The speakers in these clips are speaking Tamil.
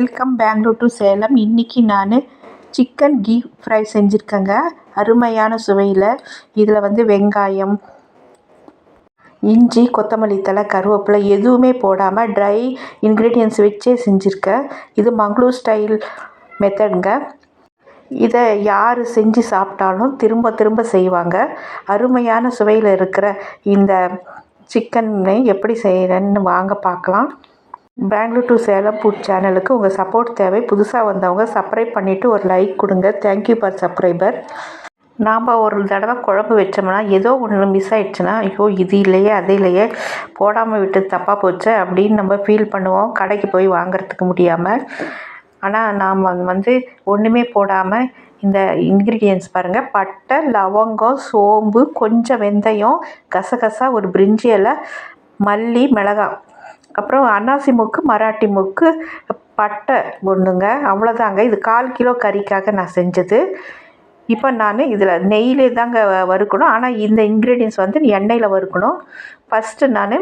Welcome Bangalore to Salem. இன்றைக்கி நான் சிக்கன் கீ ஃப்ரை செஞ்சுருக்கேங்க. அருமையான சுவையில். இதில் வந்து வெங்காயம் இஞ்சி கொத்தமல்லி தழை கருவேப்பிலை எதுவுமே போடாமல் ட்ரை இன்க்ரீடியன்ஸ் வச்சே செஞ்சுருக்கேன் இது மங்களூர் ஸ்டைல் மெத்தடுங்க இதை யார் செஞ்சு சாப்பிட்டாலும் திரும்ப திரும்ப செய்வாங்க. அருமையான சுவையில் இருக்கிற இந்த சிக்கனை எப்படி செய்கிறேன்னு வாங்க பார்க்கலாம். பெங்களூர் டு சேலம் ஃபுட் சேனலுக்கு உங்கள் சப்போர்ட் தேவை. புதுசாக வந்தவங்க சப்ஸ்கிரைப் பண்ணிவிட்டு ஒரு லைக் கொடுங்க. தேங்க்யூ ஃபார் சப்ஸ்கிரைபர் நாம் ஒரு தடவை குழம்பு வச்சோம்னா ஏதோ ஒன்று மிஸ் ஆயிடுச்சுன்னா ஐயோ இது இல்லையே அது இல்லையே போடாமல் விட்டு தப்பாக போச்சு அப்படின்னு நம்ம ஃபீல் பண்ணுவோம். கடைக்கு போய் வாங்குறதுக்கு முடியாமல் ஆனால் நாம் வந்து ஒன்றுமே போடாமல் இந்த இன்க்ரீடியன்ஸ் பாருங்கள் பட்டை லவங்கம் சோம்பு கொஞ்சம் வெந்தயம் கசகசா ஒரு பிரிஞ்சி இலை மல்லி மிளகாய். அப்புறம் அன்னாசி மூக்கு மராட்டி மூக்கு பட்டை ஒன்றுங்க அவ்வளோதாங்க இது கால் கிலோ கறிக்காக நான் செஞ்சது. இப்போ நான் இதில் நெய்யிலே தாங்க வறுக்கணும். ஆனால் இந்த இன்க்ரீடியன்ஸ் வந்து எண்ணெயில் வறுக்கணும். ஃபஸ்ட்டு நான்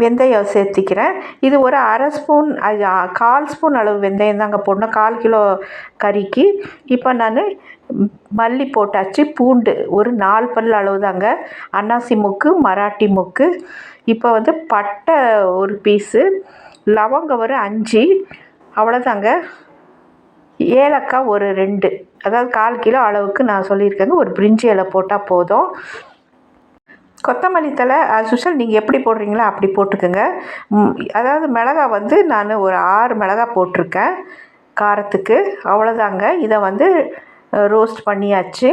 வெந்தயம் சேர்த்திக்கிறேன். இது ஒரு அரை ஸ்பூன் கால் ஸ்பூன் அளவு வெந்தயம் தாங்க போடணும். கால் கிலோ கறிக்கு. இப்போ நான் மல்லி போட்டாச்சு பூண்டு. ஒரு நாலு பல் அளவு தாங்க. அன்னாசி முக்கு மராட்டி முக்கு. இப்போ வந்து பட்டை ஒரு பீஸு லவங்கம் ஒரு அஞ்சு அவ்வளோதாங்க ஏலக்காய் ஒரு ரெண்டு. அதாவது கால் கிலோ அளவுக்கு நான் சொல்லியிருக்கேங்க. ஒரு பிரிஞ்சி இலை போட்டால் போதும். கொத்தமல்லி தழை ஆஸ் யூஷுவல் நீங்கள் எப்படி போடுறீங்களோ அப்படி போட்டுக்கோங்க. அதாவது மிளகா வந்து நான் ஒரு ஆறு மிளகா போட்டிருக்கேன் காரத்துக்கு. அவ்வளோதாங்க. இதை வந்து ரோஸ்ட் பண்ணியாச்சு.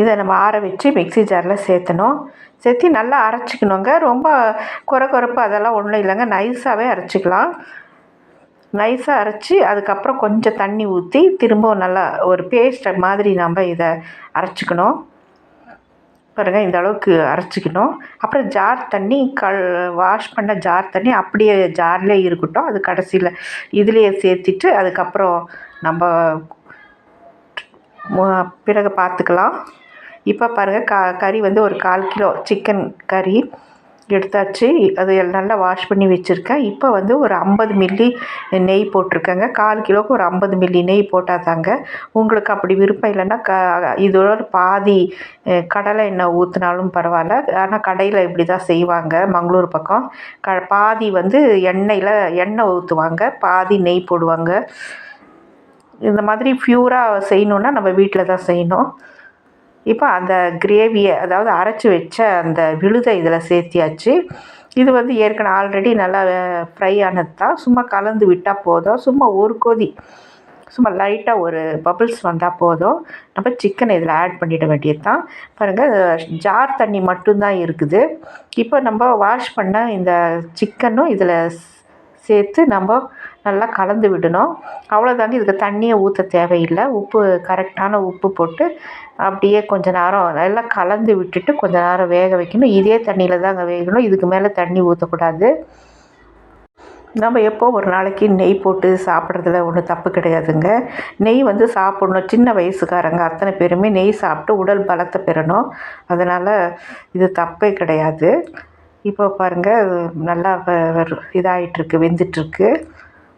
இதை நம்ம ஆற வச்சு மிக்சி ஜாரில் சேர்த்தணும். சேர்த்து நல்லா அரைச்சிக்கணுங்க. ரொம்ப குறை குறைப்பு அதெல்லாம் ஒன்றும் இல்லைங்க. நைஸாகவே அரைச்சிக்கலாம். நைஸாக அரைச்சி அதுக்கப்புறம் கொஞ்சம் தண்ணி ஊற்றி திரும்பவும் நல்லா ஒரு பேஸ்ட் மாதிரி நம்ம இதை அரைச்சிக்கணும். பாருங்கள் இந்த அளவுக்கு அரைச்சிக்கணும். அப்புறம் ஜார் தண்ணி கல் வாஷ் பண்ண ஜார் தண்ணி அப்படியே ஜார்லேயே இருக்கட்டும். அது கடைசியில் இதுலேயே சேர்த்துட்டு அதுக்கப்புறம் நம்ம பிறகு பார்த்துக்கலாம். இப்போ பாருங்கள் க கறி வந்து ஒரு கால் கிலோ சிக்கன் கறி. எடுத்தாச்சு. அது நல்லா வாஷ் பண்ணி வச்சுருக்கேன். இப்போ வந்து ஒரு ஐம்பது மில்லி நெய் போட்டிருக்கேங்க. கால் கிலோவுக்கு ஒரு ஐம்பது மில்லி நெய் போட்டால் தாங்க உங்களுக்கு அப்படி விருப்பம் இல்லைன்னா க இதோட பாதி கடலை எண்ணெய் ஊற்றினாலும் பரவாயில்ல. ஆனால் கடையில் இப்படி தான் செய்வாங்க. மங்களூர் பக்கம். க பாதி வந்து எண்ணெயில் எண்ணெய் ஊற்றுவாங்க பாதி நெய் போடுவாங்க. இந்த மாதிரி ப்யூராக செய்யணுன்னா நம்ம வீட்டில் தான் செய்யணும். இப்போ அந்த கிரேவியை அதாவது அரைச்சி வச்ச அந்த விழுதை இதில் சேர்த்தியாச்சு. இது வந்து ஏற்கனவே ஆல்ரெடி நல்லா ஃப்ரை ஆனது தான். சும்மா கலந்து விட்டால் போதும். சும்மா ஒரு கொதி சும்மா லைட்டாக ஒரு பபிள்ஸ் வந்தால் போதும். நம்ம சிக்கனை இதில் ஆட் பண்ணிட வேண்டியது தான். பாருங்கள் ஜார் தண்ணி மட்டும்தான் இருக்குது. இப்போ நம்ம வாஷ் பண்ண இந்த சிக்கனும் இதில் சேர்த்து நம்ம நல்லா கலந்து விடணும். அவ்வளோதாங்க இதுக்கு தண்ணியை ஊற்ற தேவையில்லை. உப்பு கரெக்டான உப்பு போட்டு அப்படியே கொஞ்ச நேரம் நல்லா கலந்து விட்டுட்டு கொஞ்ச நேரம் வேக வைக்கணும். இதே தண்ணியில் தாங்க வேகணும். இதுக்கு மேலே தண்ணி ஊற்றக்கூடாது நம்ம எப்போ ஒரு நாளைக்கு நெய் போட்டு சாப்பிட்றதுல ஒன்றும் தப்பு கிடையாதுங்க. நெய் வந்து சாப்பிட்ணும். சின்ன வயசுக்காரங்க அத்தனை பேருமே நெய் சாப்பிட்டு உடல் பலத்தை பெறணும். அதனால் இது தப்பே கிடையாது. இப்போ பாருங்கள் நல்லா இதாகிட்டுருக்கு வெந்துட்டுருக்கு.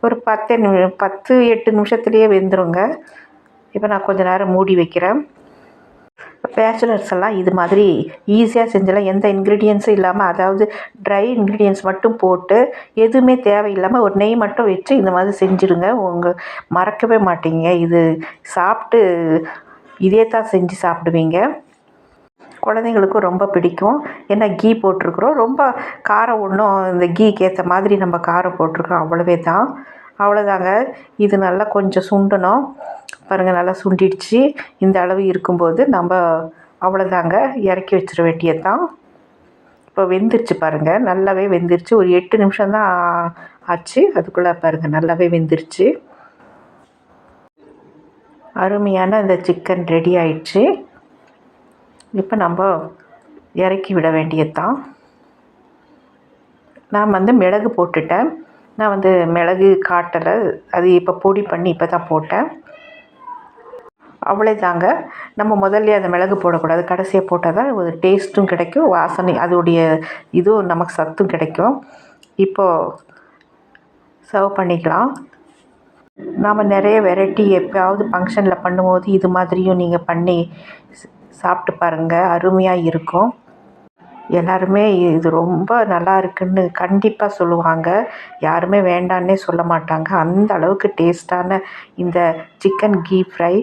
ஒரு பத்து நிமி பத்து எட்டு நிமிஷத்துலேயே வெந்துருங்க. இப்போ நான் கொஞ்சம் நேரம் மூடி வைக்கிறேன். பேச்சுலர்ஸ் எல்லாம் இது மாதிரி ஈஸியாக செஞ்சலாம். எந்த இன்க்ரீடியன்ஸும் இல்லாமல் அதாவது ட்ரை இன்க்ரீடியன்ஸ் மட்டும் போட்டு எதுவுமே தேவையில்லாமல் ஒரு நெய் மட்டும் வச்சு இந்த மாதிரி செஞ்சுடுங்க. உங்கள் மறக்கவே மாட்டீங்க. இது சாப்பிட்டு இதே தான் செஞ்சு சாப்பிடுவீங்க. குழந்தைங்களுக்கும் ரொம்ப பிடிக்கும். ஏன்னா கீ போட்டிருக்குறோம். ரொம்ப காரம் ஒன்றும் இந்த கீக்கு ஏற்ற மாதிரி நம்ம காரம் போட்டிருக்கோம். அவ்வளவே தான். அவ்வளோதாங்க. இது நல்லா கொஞ்சம் சுண்டணும். பாருங்கள் நல்லா சுண்டிடுச்சு. இந்த அளவு இருக்கும்போது நம்ம அவ்வளோதாங்க. இறக்கி வச்சிட வேண்டியது தான். இப்போ வெந்துருச்சு பாருங்கள் நல்லாவே வெந்துருச்சு. ஒரு எட்டு நிமிஷம் தான் ஆச்சு. அதுக்குள்ளே பாருங்கள் நல்லாவே வெந்துருச்சு. அருமையான இந்த சிக்கன் ரெடி ஆயிடுச்சு. இப்போ நம்ம இறக்கி விட வேண்டியது தான் நான் வந்து மிளகு போட்டுட்டேன். நான் வந்து மிளகு காட்டலை அது இப்போ பொடி பண்ணி இப்போ தான் போட்டேன். அவ்வளோதாங்க நம்ம முதல்ல அந்த மிளகு போடக்கூடாது. கடைசியாக போட்டால் தான் ஒரு டேஸ்ட்டும் கிடைக்கும். வாசனை அதோடைய இதுவும் நமக்கு சத்தும் கிடைக்கும். இப்போது சர்வ் பண்ணிக்கலாம். நாம் நிறைய வெரைட்டி எப்போயாவது ஃபங்க்ஷனில் பண்ணும்போது இது மாதிரியும் நீங்கள் பண்ணி சாப்பிட்டு பாருங்கள் அருமையாக இருக்கும். எல்லாருமே இது ரொம்ப நல்லா இருக்குன்னு கண்டிப்பாக சொல்லுவாங்க. யாருமே வேண்டான்னே சொல்ல மாட்டாங்க. அந்த அளவுக்கு டேஸ்டான இந்த சிக்கன் கீ ஃப்ரை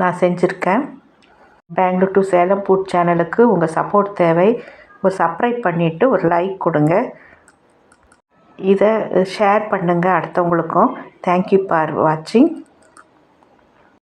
நான் செஞ்சுருக்கேன். பெங்களூர் டு சேலம் ஃபுட் சேனலுக்கு உங்கள் சப்போர்ட் தேவை. ஒரு சப்ஸ்கிரைப் பண்ணிவிட்டு ஒரு லைக் கொடுங்க. இதை ஷேர் பண்ணுங்கள் அடுத்தவங்களுக்கும். தேங்க்யூ ஃபார் வாட்சிங்